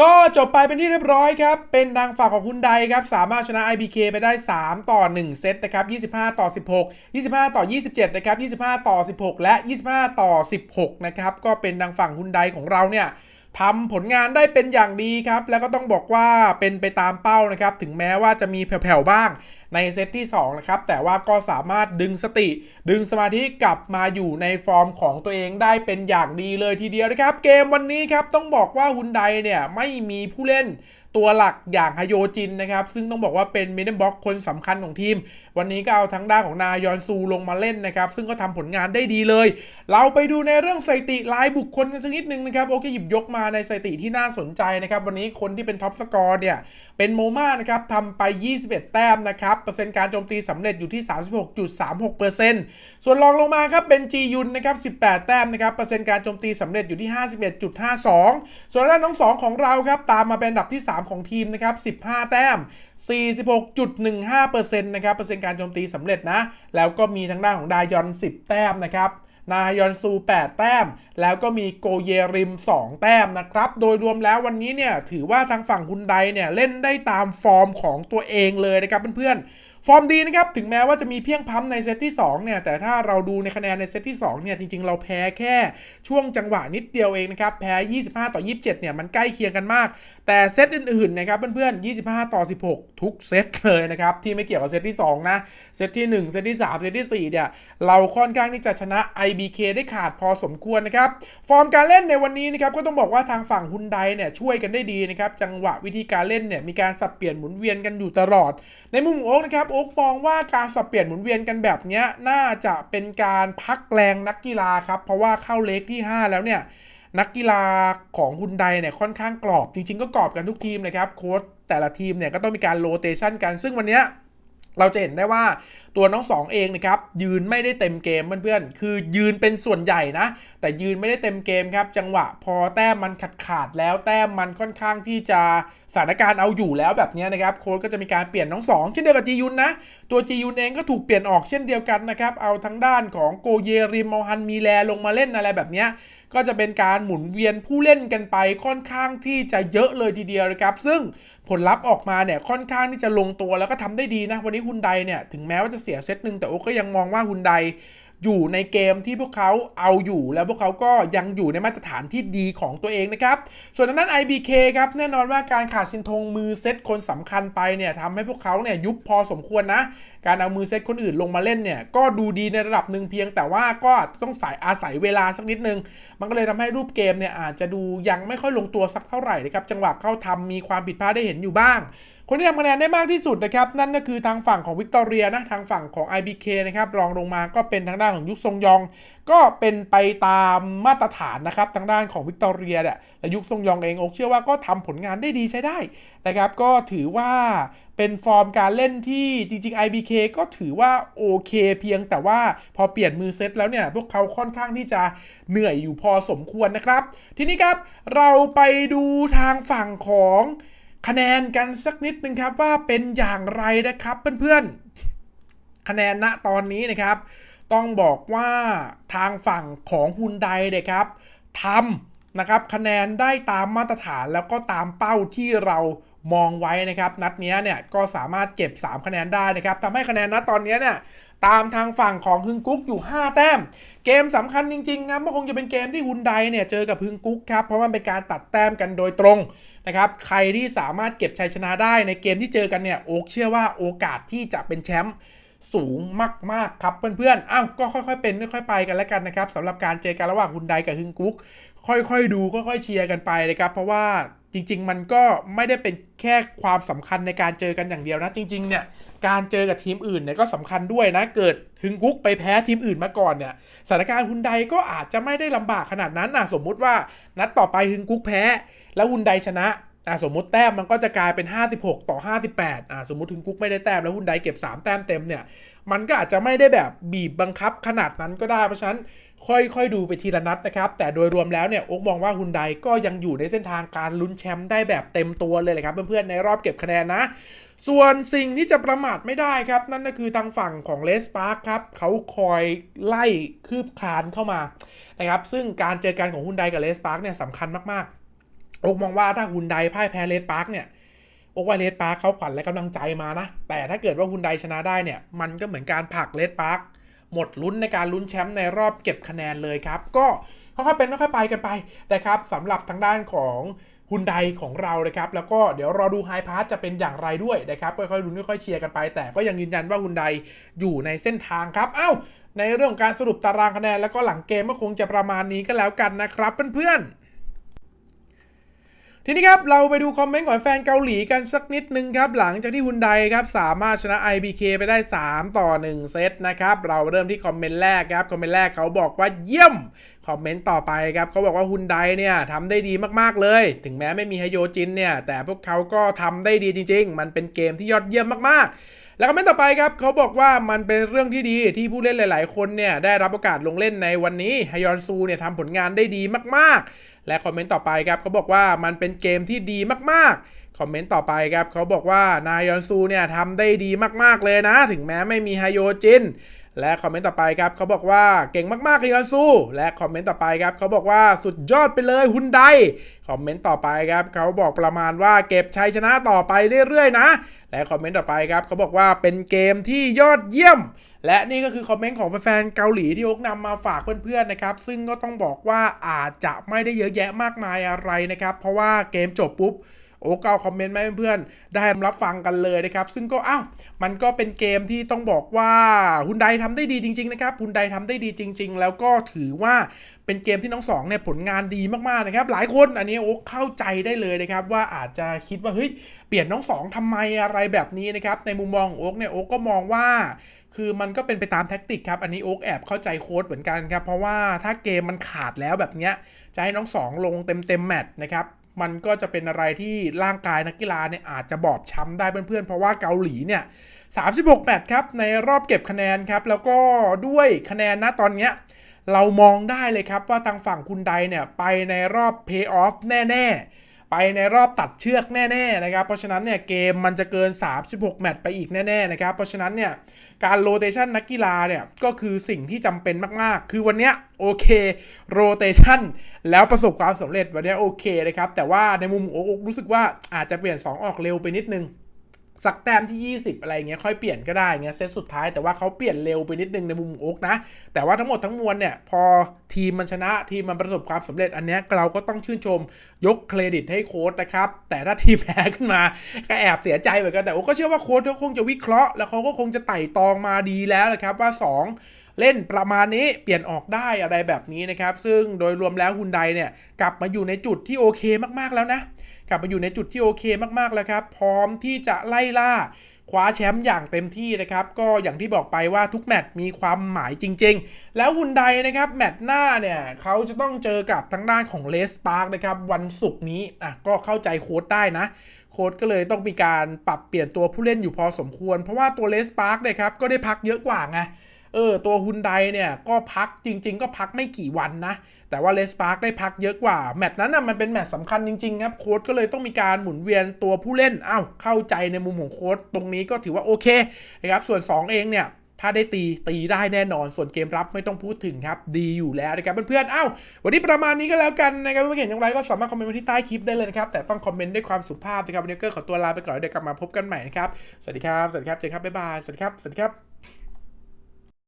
ก็จบไปเป็นที่เรียบร้อยครับ เป็นทางฝั่งของคุณไดครับ สามารถชนะ IBK ไปได้ 3 ต่อ 1 เซตนะครับ 25 ต่อ 16 25 ต่อ 27 นะครับ 25 ต่อ 16 และ 25 ต่อ 16 นะครับ ก็เป็นทางฝั่งคุณไดของเราเนี่ย ทำผลงานได้เป็นอย่างดีครับ แล้วก็ต้องบอกว่าเป็นไปตามเป้านะครับ ถึงแม้ว่าจะมีแผ่วๆบ้างในเซตที่2นะครับ แต่ว่าก็สามารถดึงสติ ดึงสมาธิกลับมาอยู่ในฟอร์มของตัวเองได้เป็นอย่างดีเลยทีเดียวนะครับ เกมวันนี้ครับต้องบอกว่าฮุนไดเนี่ยไม่มีผู้เล่นตัวหลักอย่างฮโยจินนะครับ ซึ่งต้องบอกว่าเป็นมิดเดิลบ็อกคนสำคัญของทีม วันนี้ก็เอาทั้งด้านของนายอนซูลงมาเล่นนะครับ ซึ่งก็ทำผลงานได้ดีเลย เราไปดูในเรื่องสถิติรายบุคคลกันสักนิดนึงนะครับ โอเคหยิบยกมาในสถิติที่น่าสนใจนะครับ วันนี้คนที่เป็นท็อปสกอร์เนี่ย เป็นโมมานะครับทำไป 21 แต้มนะครับ เปอร์เซ็นต์การโจมตีสำเร็จอยู่ที่ 36.36%ส่วนรองลงมาครับเป็นจียุนนะครับ18 แต้มนะครับ เปอร์เซ็นต์การโจมตีสำเร็จอยู่ที่ 51.52 ส่วนด้านน้องสองของเราครับตามมาเป็นอันดับที่3ของทีมนะครับ 15 แต้ม 46.15%นะครับเปอร์เซ็นต์การโจมตีสำเร็จนะ แล้วก็มีทางด้านของดายอน 10 แต้มนะครับนายอนซู 8 แต้ม แล้วก็มีโกเยริม 2 แต้มนะครับ โดยรวมแล้ววันนี้เนี่ย ถือว่าทางฝั่งคุณไดเนี่ย เล่นได้ตามฟอร์มของตัวเองเลยนะครับเพื่อนๆ ฟอร์มดีนะครับ ถึงแม้ว่าจะมีเพียงพัมในเซตที่2เนี่ย แต่ถ้าเราดูในคะแนนในเซตที่2เนี่ย จริง ๆ เราแพ้แค่ช่วงจังหวะนิดเดียวเองนะครับ แพ้ 25 ต่อ 27 เนี่ย มันใกล้เคียงกันมาก แต่เซตอื่น ๆ นะครับเพื่อนๆ 25 ต่อ 16 ทุกเซตเลยนะครับ ที่ไม่เกี่ยวกับเซตที่ 2 นะ เซตที่ 1 เซตที่ 3 เซตที่ 4 เนี่ย เราค่อนข้างที่จะชนะ IBK ได้ขาดพอสมควรนะครับ ฟอร์มการเล่นในวันนี้นะครับ ก็ต้องบอกว่าทางฝั่งฮุนไดเนี่ยช่วยกันได้ดีนะครับ จังหวะวิธีการเล่นเนี่ยมีการสับเปลี่ยนหมุนเวียนกันอยู่ตลอด ในมุมโอ๊กนะครับอ๊กมองว่าการสับเปลี่ยนหมุนเวียนกันแบบนี้น่าจะเป็นการพักแรงนักกีฬาครับ เพราะว่าเข้าเลกที่ 5 แล้วเนี่ยนักกีฬาของฮุนไดเนี่ยค่อนข้างกรอบ จริง ๆ ก็กรอบกันทุกทีมเลยครับโค้ชแต่ละทีมเนี่ยก็ต้องมีการโรเตชันกัน ซึ่งวันเนี้ย เราจะเห็นได้ว่าตัวน้องสองเองนะครับยืนไม่ได้เต็มเกมเพื่อนๆคือยืนเป็นส่วนใหญ่นะ แต่ยืนไม่ได้เต็มเกมครับ จังหวะพอแต้มมันขาดขาดแล้วแต้มมันค่อนข้างที่จะสถานการณ์เอาอยู่แล้วแบบนี้นะครับโค้ชก็จะมีการเปลี่ยนน้องสองเช่นเดียวกับจียุนนะ ตัวจียุนเองก็ถูกเปลี่ยนออกเช่นเดียวกันนะครับเอาทั้งด้านของโกเยริมมอฮันมีแลลงมาเล่นอะไรแบบนี้ ก็จะเป็นการหมุนเวียนผู้เล่นกันไปค่อนข้างที่จะเยอะเลยทีเดียวนะครับ ซึ่งผลลัพธ์ออกมาเนี่ยค่อนข้างที่จะลงตัวแล้วก็ทำได้ดีนะ วันนี้ฮุนไดเนี่ยถึงแม้ว่าจะเสียเซตหนึ่งแต่โอ๊กก็ยังมองว่าฮุนได อยู่ในเกมที่พวกเขาเอาอยู่แล้วพวกเขาก็ยังอยู่ในมาตรฐานที่ดีของตัวเองนะครับ ส่วนทางด้าน IBK ครับแน่นอนว่าการขาดชินทงมือเซตคนสำคัญไปเนี่ยทำให้พวกเขาเนี่ยยุบพอสมควรนะ การเอามือเซตคนอื่นลงมาเล่นเนี่ยก็ดูดีในระดับหนึ่งเพียง แต่ว่าก็ต้องสายอาศัยเวลาสักนิดนึง มันก็เลยทำให้รูปเกมเนี่ยอาจจะดูยังไม่ค่อยลงตัวสักเท่าไหร่นะครับจังหวะเข้าทำมีความผิดพลาดได้เห็นอยู่บ้าง คนที่ทำคะแนนได้มากที่สุดนะครับ นั่นก็คือทางฝั่งของวิกตอเรียนะทางฝั่งของ IBK นะครับรองลงมาก็เป็นทางด้านของยุคซงยอง ก็เป็นไปตามมาตรฐานนะครับทางด้านของวิกตอเรียเนี่ยและยุคซงยองเองอกเชื่อว่าก็ทำผลงานได้ดีใช้ได้นะครับก็ถือว่าเป็นฟอร์มการเล่นที่จริงๆ IBK ก็ถือว่าโอเคเพียงแต่ว่าพอเปลี่ยนมือเซตแล้วเนี่ย พวกเขาค่อนข้างที่จะเหนื่อยอยู่พอสมควรนะครับ ทีนี้ครับเราไปดูทางฝั่งของ คะแนนกันสักนิดนึงครับว่าเป็นอย่างไรนะครับเพื่อนๆ คะแนนณตอนนี้นะครับ ต้องบอกว่าทางฝั่งของฮุนไดเนี่ยครับทำ นะครับคะแนนได้ตามมาตรฐานแล้วก็ตามเป้าที่เรามองไว้นะครับ นัดนี้เนี่ยก็สามารถเก็บ 3 คะแนนได้นะครับทำให้คะแนนณตอนนี้เนี่ยตามทางฝั่งของฮึงกุ๊กอยู่ 5 แต้ม เกมสำคัญจริงๆครับก็คงจะเป็นเกมที่ฮุนไดเนี่ยเจอกับฮึงกุ๊กครับเพราะมันเป็นการตัดแต้มกันโดยตรงนะครับใครที่สามารถเก็บชัยชนะได้ในเกมที่เจอกันเนี่ยโอ๊กเชื่อว่าโอกาสที่จะเป็นแชมป์ สูงมากๆครับเพื่อนๆ อ้าวก็ค่อยๆเป็นค่อยๆไปกันแล้วกันนะครับสำหรับการเจอกันระหว่างฮุนไดกับฮึงกุ๊กค่อยๆดูค่อยๆเชียร์กันไปนะครับเพราะว่าจริง ๆ มันก็ไม่ได้เป็นแค่ความสำคัญในการเจอกันอย่างเดียวนะจริง ๆ เนี่ยการเจอกับทีมอื่นเนี่ยก็สำคัญด้วยนะเกิดฮึงกุ๊กไปแพ้ทีมอื่นมาก่อนเนี่ยสถานการณ์ฮุนไดก็อาจจะไม่ได้ลำบากขนาดนั้นนะสมมุติว่านัดต่อไปฮึงกุ๊กแพ้ แล้วฮุนไดชนะ อะสมมติแต้มมันก็จะกลายเป็น 56 ต่อ 58อะสมมติถึงกุ๊กไม่ได้แต้มแล้วฮุนไดเก็บ 3 แต้มเต็มเนี่ย มันก็อาจจะไม่ได้แบบบีบบังคับขนาดนั้นก็ได้ เพราะฉะนั้นค่อยๆดูไปทีละนัดนะครับ แต่โดยรวมแล้วเนี่ยโอ๊กมองว่าฮุนไดก็ยังอยู่ในเส้นทางการลุ้นแชมป์ได้แบบเต็มตัวเลยเลยครับ เพื่อนๆในรอบเก็บคะแนนนะ ส่วนสิ่งที่จะประมาทไม่ได้ครับ นั่นก็คือทางฝั่งของเลสปาร์คครับเขาคอยไล่คืบคลานเข้ามานะครับซึ่งการเจอกันของฮุนไดกับเลสปาร์คเนี่ยสำคัญมากๆ โอกมองว่าถ้าฮุนไดพ่ายแพ้เลดปาร์กเนี่ยโอกว่าเลดปาร์คเขาขวัญและกำลังใจมานะ แต่ถ้าเกิดว่าฮุนไดชนะได้เนี่ย มันก็เหมือนการผลักเลดปาร์คหมดลุ้นในการลุ้นแชมป์ในรอบเก็บคะแนนเลยครับ ก็ค่อยๆเป็นค่อยๆไปกันไปนะครับสำหรับทางด้านของฮุนไดของเรานะครับ แล้วก็เดี๋ยวรอดูไฮพาร์จะเป็นอย่างไรด้วยนะครับค่อยๆลุ้นค่อยๆเชียร์กันไป แต่ก็ยังยืนยันว่าฮุนไดอยู่ในเส้นทางครับ เอ้า ในเรื่องของการสรุปตารางคะแนนแล้วก็หลังเกมก็คงจะประมาณนี้ก็แล้วกันนะครับเพื่อนๆ ทีนี้ครับเราไปดูคอมเมนต์ของแฟนเกาหลีกันสักนิดนึงครับ หลังจากที่ฮุนไดครับสามารถชนะ IBK ไปได้ 3 ต่อ 1 เซตนะครับ เราเริ่มที่คอมเมนต์แรกครับ คอมเมนต์แรกเขาบอกว่าเยี่ยม คอมเมนต์ต่อไปครับเขาบอกว่าฮุนไดเนี่ยทำได้ดีมากๆเลย ถึงแม้ไม่มีไฮโยจินเนี่ย แต่พวกเขาก็ทำได้ดีจริง ๆ มันเป็นเกมที่ยอดเยี่ยมมากๆ แล้วคอมเมนต์ต่อไปครับเขาบอกว่ามันเป็นเรื่องที่ดีที่ผู้เล่นหลาย ๆ คนเนี่ยได้รับโอกาสลงเล่นในวันนี้ฮยอนซูเนี่ยทำผลงานได้ดีมากๆ และคอมเมนต์ต่อไปครับเขาบอกว่ามันเป็นเกมที่ดีมากๆคอมเมนต์ต่อไปครับเขาบอกว่านายอนซูเนี่ยทำได้ดีมากๆเลยนะ ถึงแม้ไม่มีไฮโยจิน และคอมเมนต์ต่อไปครับเขาบอกว่าเก่งมากๆฮยอนซู และคอมเมนต์ต่อไปครับเขาบอกว่าสุดยอดไปเลยฮุนไดคอมเมนต์ต่อไปครับเขาบอกประมาณว่าเก็บชัยชนะต่อไปเรื่อยๆนะ และคอมเมนต์ต่อไปครับเขาบอกว่าเป็นเกมที่ยอดเยี่ยม และนี่ก็คือคอมเมนต์ของแฟนๆเกาหลีที่อกนำมาฝากเพื่อนๆนะครับ ซึ่งก็ต้องบอกว่าอาจจะไม่ได้เยอะแยะมากมายอะไรนะครับ เพราะว่าเกมจบปุ๊บ โอ้ก็เอาคอมเมนต์มาให้เพื่อนๆได้รับฟังกันเลยนะครับ ซึ่งก็อ้าวมันก็เป็นเกมที่ต้องบอกว่าฮุนไดทำได้ดีจริงๆนะครับฮุนไดทำได้ดีจริง ๆ แล้วก็ถือว่าเป็นเกมที่น้องสองเนี่ยผลงานดีมากๆนะครับ หลายคนอันนี้โอ๊กเข้าใจได้เลยนะครับ ว่าอาจจะคิดว่าเฮ้ยเปลี่ยนน้องสองทำไมอะไรแบบนี้นะครับ ในมุมมองโอ๊กเนี่ยโอ๊กก็มองว่าคือมันก็เป็นไปตามแท็กติกครับ อันนี้โอ๊กแอบเข้าใจโค้ดเหมือนกันครับ เพราะว่าถ้าเกมมันขาดแล้วแบบเนี้ย จะให้น้องสองลงเต็มเต็มแมตช์นะครับ มันก็จะเป็นอะไรที่ร่างกายนักกีฬาเนี่ยอาจจะบอบช้ำได้เพื่อนๆ เพราะว่าเกาหลีเนี่ย36 แมตช์ครับ ในรอบเก็บคะแนนครับ แล้วก็ด้วยคะแนนนะตอนเนี้ยเรามองได้เลยครับว่าทางฝั่งคุณไดเนี่ยไปในรอบเพย์ออฟแน่ ๆ ไปในรอบตัดเชือกแน่ๆนะครับ เพราะฉะนั้นเนี่ยเกมมันจะเกิน 36 แมตช์ไปอีกแน่ๆนะครับ เพราะฉะนั้นเนี่ยการโรเตชันนักกีฬาเนี่ยก็คือสิ่งที่จำเป็นมากๆ คือวันเนี้ยโอเคโรเตชันแล้วประสบความสำเร็จวันเนี้ยโอเคนะครับ แต่ว่าในมุมโอ๊กรู้สึกว่าอาจจะเปลี่ยน 2 ออกเร็วไปนิดนึง สักแต้มที่ 20 อะไรเงี้ยค่อยเปลี่ยนก็ได้เงี้ยเซตสุดท้ายแต่ว่าเขาเปลี่ยนเร็วไปนิดนึงในมุมโอ๊กนะ แต่ว่าทั้งหมดทั้งมวลเนี่ยพอทีมมันชนะทีมมันประสบความสำเร็จอันเนี้ยเราก็ต้องชื่นชมยกเครดิตให้โค้ชนะครับ แต่ถ้าทีมแพ้ขึ้นมาก็แอบเสียใจเหมือนกันแต่โอ๊กก็เชื่อว่าโค้ชเขาคงจะวิเคราะห์แล้วเขาก็คงจะไต่ตองมาดีแล้วนะครับว่า 2เล่นประมาณนี้เปลี่ยนออกได้อะไรแบบนี้นะครับ ซึ่งโดยรวมแล้วฮุนไดเนี่ย กลับมาอยู่ในจุดที่โอเคมากๆแล้วนะ กลับมาอยู่ในจุดที่โอเคมากๆแล้วครับ พร้อมที่จะไล่ล่าคว้าแชมป์อย่างเต็มที่นะครับ ก็อย่างที่บอกไปว่าทุกแมตช์มีความหมายจริง ๆ แล้วฮุนไดนะครับ แมตช์หน้าเนี่ยเขาจะต้องเจอกับทางด้านของเลสปาร์กนะครับ วันศุกร์นี้อะก็เข้าใจโค้ดได้นะ โค้ดก็เลยต้องมีการปรับเปลี่ยนตัวผู้เล่นอยู่พอสมควร เพราะว่าตัวเลสปาร์กเนี่ยครับก็ได้พักเยอะกว่าไง เออตัวฮุนไดเนี่ยก็พักจริง ๆ ก็พักไม่กี่วันนะ แต่ว่าเลสปาร์กได้พักเยอะกว่า แมตช์นั้นนะมันเป็นแมตช์สำคัญจริง ๆ ครับ โค้ชก็เลยต้องมีการหมุนเวียนตัวผู้เล่นอ้าวเข้าใจในมุมของโค้ชตรงนี้ก็ถือว่าโอเคนะครับส่วน 2 เองเนี่ยถ้าได้ตีตีได้แน่นอนส่วนเกมรับไม่ต้องพูดถึงครับ ดีอยู่แล้วนะครับเพื่อนๆเอ้าวันนี้ประมาณนี้ก็แล้วกันนะครับไม่เห็นอย่างไรก็สามารถคอมเมนต์มาที่ใต้คลิปได้เลยนะครับ แต่ต้องคอมเมนต์ด้วยความสุภาพนะครับวันนี้ก็ขอตัวลาไปก่อนเดี๋ยวกลับมาพบกันใหม่นะครับ สวัสดีครับ สวัสดีครับ เจอครับบ๊ายบาย สวัสดีครับ สวัสดีครับ